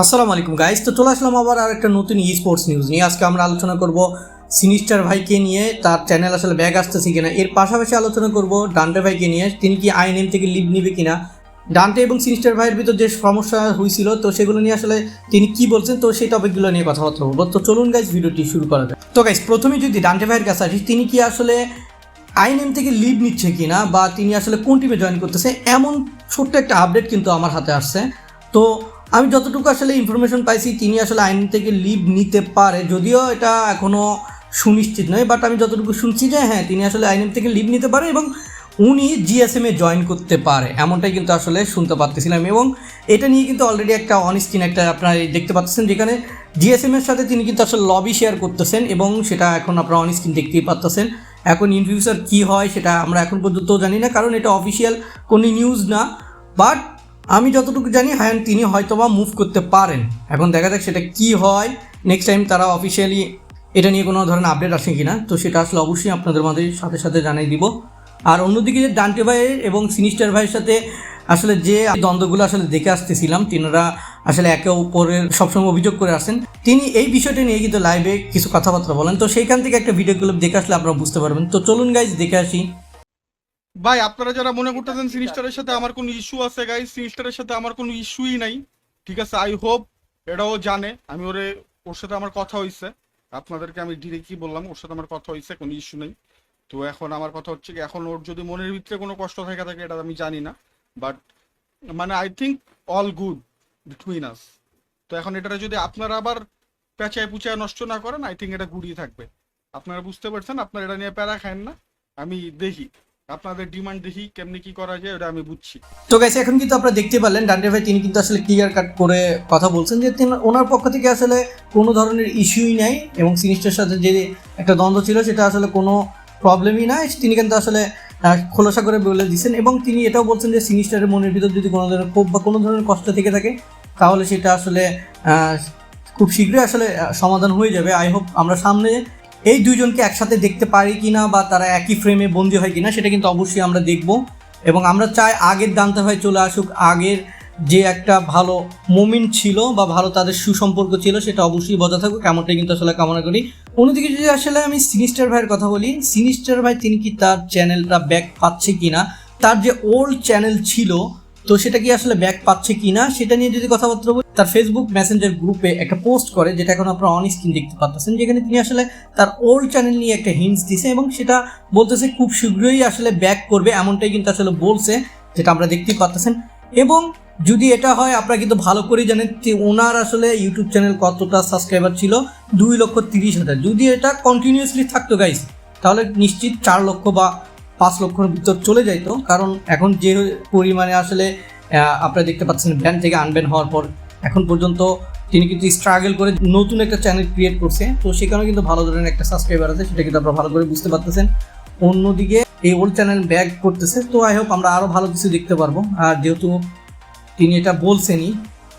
আসসালামু আলাইকুম গাইস তো চলে আসলাম আবার আর একটা নতুন ই স্পোর্টস নিউজ নিয়ে। আজকে আমরা আলোচনা করব সিনিস্টার ভাইকে নিয়ে, তার চ্যানেল আসলে ব্যাগ আসতেছে কিনা। এর পাশাপাশি আলোচনা করব ডান্টে ভাইকে নিয়ে, তিনি কি আইএনএম থেকে লিভ নিবে কিনা। ডান্টে এবং সিনিস্টার ভাইয়ের ভিতর যে সমস্যা হয়েছিল, তো সেগুলো নিয়ে আসলে তিনি কি বলছেন, তো সেই টপিকগুলো নিয়ে কথাবার্তা বলব। তো চলুন গাইস ভিডিওটি শুরু করা যাক। তো গাইস প্রথমে যদি ডান্টে ভাইয়ের কাছে আসি, তিনি কি আসলে আইএনএম থেকে লিভ নিচ্ছে কিনা, বা তিনি আসলে কোন টিমে জয়েন করতেছে, এমন ছোট্ট একটা আপডেট কিন্তু আমার হাতে আসছে। তো আমি যতটুকু আসলে ইনফরমেশন পাইছি, তিনি আসলে আইন থেকে লিভ নিতে পারে। যদিও এটা এখনও সুনিশ্চিত নয় বাট আমি যতটুকু শুনছি যে হ্যাঁ তিনি আসলে আইন থেকে লিভ নিতে পারে এবং উনি জিএসএম জয়েন করতে পারে। এমনটাই কিন্তু আসলে শুনতে পারতেছিলাম এবং এটা নিয়ে কিন্তু অলরেডি একটা অনস্ক্রিন একটা আপনারা দেখতে পাচ্ছেন, যেখানে জিএসএম এর সাথে তিনি কিন্তু আসলে লবি শেয়ার করতেছেন এবং সেটা এখন আপনারা অনস্ক্রিন দেখতেই পাচ্ছেন এখন ইন ফিউচার কী হয় সেটা আমরা এখন পর্যন্ত জানি না, কারণ এটা অফিসিয়াল কোনো নিউজ না। বাট আমি যতটুকু জানি হ্যাঁ তিনি হয়তো বা মুভ করতে পারেন। এখন দেখা যাক সেটা কি হয়। নেক্সট টাইম তারা অফিসিয়ালি এটা নিয়ে কোনো ধরনের আপডেট আসে কি না তো সেটা আসলে অবশ্যই আপনাদের মধ্যে সাথে সাথে জানাই দিব। আর অন্যদিকে যে ডান্টে ভাইয়ের এবং সিনিস্টার ভাইয়ের সাথে আসলে যে দ্বন্দ্বগুলো আসলে দেখে আসতেছিলাম, তিনারা আসলে একে অপরের সবসময় অভিযোগ করে আসেন। তিনি এই বিষয়টা নিয়ে কিন্তু লাইভে কিছু কথাবার্তা বলেন। তো সেইখান থেকে একটা ভিডিও দেখে আসলে আপনারা বুঝতে পারবেন। তো চলুন গাইজ দেখে আসি। ভাই, আপনারা যারা মনে করতেছেন সিনিস্টারের সাথে আমার কোনো ইস্যু আছে গাই সিনিস্টারের সাথে আমার কোনো ইস্যুই নাই। ঠিক আছে আই হোপ এটাও জানে। আমি ওরে, ওর সাথে আমার কথা হয়েছে আপনাদেরকে আমি ডিরেক্টলি বললাম, ওর সাথে আমার কথা হয়েছে কোনো ইস্যু নেই। তো এখন আমার কথা হচ্ছে কি, এখন ওর যদি মনের ভিতরে কোনো কষ্ট থেকে, থাকে, এটা আমি জানি না। বাট মানে I think all good between us তো এখন এটা যদি আপনারা আবার পেঁচায় পুচায় নষ্ট না করেন আই থিঙ্ক এটা গুড়িয়ে থাকবে। আপনারা বুঝতে পারছেন, আপনারা এটা নিয়ে প্যারা খায়েন না। আমি দেখি। আপনাদের ডিমান্ড দেখি কেমনি কি করা যায়, ওটা আমি বুঝছি। তো গাইস এখন কিন্তু আপনারা দেখতে পারলেন ডান্ডে ভাই তিনি কিন্তু আসলে ক্লিয়ার কাট করে কথা বলছেন যে তিনি ওনার পক্ষ থেকে আসলে কোনো ধরনের ইস্যুই নাই এবং সিনিস্টার সাথে যে একটা দ্বন্দ্ব ছিল সেটা আসলে কোনো প্রবলেমই নাই। তিনি কিন্তু আসলে খোলাসা করে বলে দিচ্ছেন এবং তিনি এটাও বলছেন যে সিনিস্টারের মনের ভিতর যদি কোনো ধরনের ক্ষোভ বা কোনো ধরনের কষ্ট থেকে থাকে, তাহলে সেটা আসলে খুব শীঘ্রই আসলে সমাধান হয়ে যাবে। আই হোপ আমরা সামনে এই দুইজনকে একসাথে দেখতে পারি কিনা বা তারা একই ফ্রেমে বন্দি হয় কিনা সেটা কিন্তু অবশ্যই আমরা দেখব। এবং আমরা চাই আগের দান্তে হয় চলে আসুক, আগের যে একটা ভালো মোমেন্ট ছিল বা ভালো তাদের সুসম্পর্ক ছিল সেটা অবশ্যই বজায় থাকুক, এমনটাই কিন্তু আসলে কামনা করি। অন্যদিকে যদি আসলে আমি সিনিস্টার ভাইয়ের কথা বলি সিনিস্টার ভাই তিনি কি তার চ্যানেলটা ব্যাক পাচ্ছে কিনা, তার যে ওল্ড চ্যানেল ছিল তো সেটা কি আসলে ব্যাক পাচ্ছে কিনা, সেটা নিয়ে যদি কথাবার্তা বলি, তার ফেসবুক মেসেঞ্জার গ্রুপে একটা পোস্ট করে, যেটা এখন আপনারা অন স্ক্রিন দেখতে পাচ্ছেন যেখানে তিনি আসলে তার ওল্ড চ্যানেল নিয়ে একটা হিন্টস দিছে এবং সেটা বলতেছে খুব শীঘ্রই আসলে ব্যাক করবে, এমনটাই কিন্তু আসলে বলছে, যেটা আমরা দেখতেই পাচ্ছেন এবং যদি এটা হয়, আপনারা কিন্তু ভালো করেই জানেন যে ওনার আসলে ইউটিউব চ্যানেল কতটা সাবস্ক্রাইবার ছিল, দুই লক্ষ তিরিশ হাজার। যদি এটা কন্টিনিউয়াসলি থাকতো গাইস তাহলে নিশ্চিত চার লক্ষ বা পাঁচ লক্ষর ভিতর চলে যাইতো। কারণ এখন যে পরিমাণে আসলে আপনারা দেখতে পাচ্ছেন ব্যান থেকে আনব্যান হওয়ার পর এখন পর্যন্ত তিনি কিন্তু স্ট্রাগল করে নতুন একটা চ্যানেল ক্রিয়েট করছে। তো সেখানেও কিন্তু ভালো ধরনের একটা সাবস্ক্রাইবার আছে, সেটা কিন্তু আপনারা ভালো করে বুঝতে পারতেছেন। অন্যদিকে এই ওল্ড চ্যানেল ব্যাক করতেছে। তো আই হোপ আমরা আরও ভালো কিছু দেখতে পারব। আর যেহেতু তিনি এটা বলছেনই,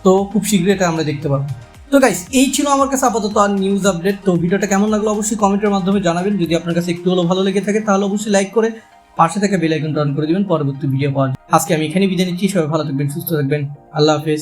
তো খুব শীঘ্রই এটা আমরা দেখতে পারব। তো গাইস এই ছিল আমার কাছে আপাতত আর নিউজ আপডেট তো ভিডিওটা কেমন লাগল অবশ্যই কমেন্টের মাধ্যমে জানাবেন। যদি আপনার কাছে একটু হলেও ভালো লেগে থাকে, তাহলে অবশ্যই লাইক করে পাশে থেকে বেল আইকনটা অন করে দিবেন, পরবর্তী ভিডিও পাওয়ার আজকে আমি এখানে বিদায় নিচ্ছি, সবাই ভালো থাকবেন, সুস্থ থাকবেন। আল্লাহ হাফেজ।